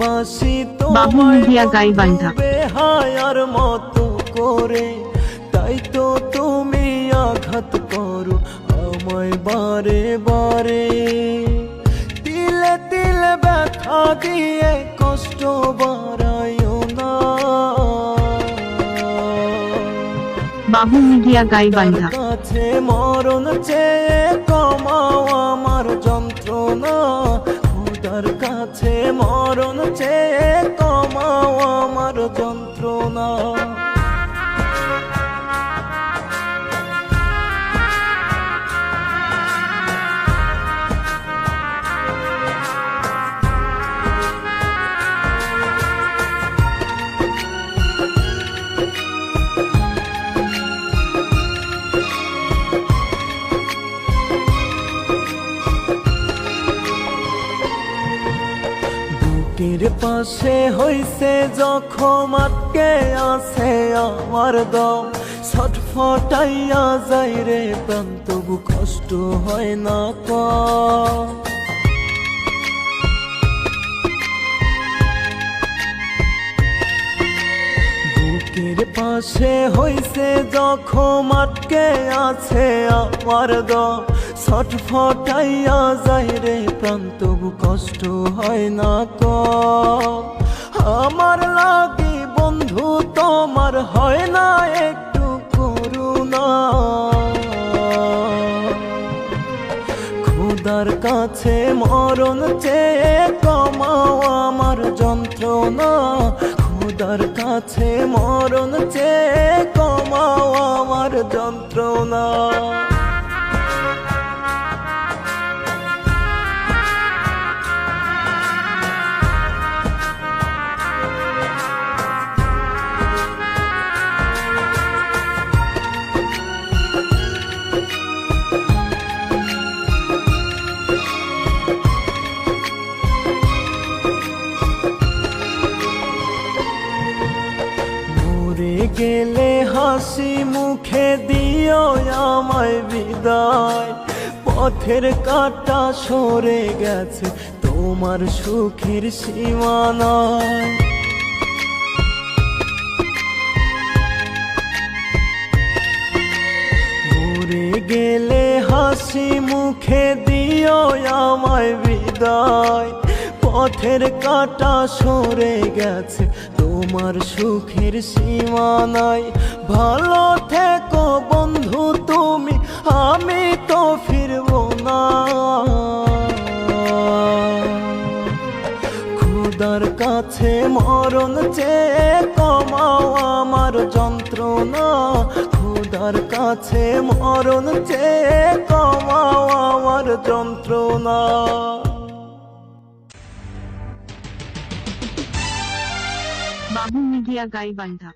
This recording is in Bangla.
বাসি তোমায় গাইবান্ধা। বেহায়ার মতো করে। তাই তো তুমি আঘাত করো আমায় বারে বারে। তিলে তিলে ব্যথা দিয়ে কষ্ট বাড়াইও না। বাবু মিডিয়া গাইবান্ধা কাছে মরণ চেয়ে মরণ তোমা আমার যন্ত্রণা। বুকের পাশে হইছে জখম আটকে আছে আমার দম। ছটফটাইয়া যাই রে প্রাণ, তবু কষ্ট হয় না কম। বুকের পাশে হইছে জখম আটকে আছে আমার দম ছটফটাইয়া যাই রে প্রাণ, তবু কষ্ট হয় না কম আমার লাগি বন্ধু, তোমার হয় না একটু করুণা। খুদার কাছে মরণ চেয়ে কমাও আমার যন্ত্রণা। খুদার কাছে মরণ চেয়ে কমাও আমার যন্ত্রণা। গেলে হাসি মুখে দিও আমায় বিদায়। পথের কাটা সরে গেছে তোমার সুখের সীমানায়। গেলে হাসি মুখে দিও আমায় বিদায়। পথের কাটা সরে গেছে। তোমার সুখের সীমানায় ভালো থেকো বন্ধু তুমি, আমি তো ফিরবো না। খুদার কাছে মরণ চেয়ে কমাও আমার যন্ত্রণা। খুদার কাছে মরণ চেয়ে কমাও আমার যন্ত্রণা। বাবু মিডিয়া গাইবান্ধা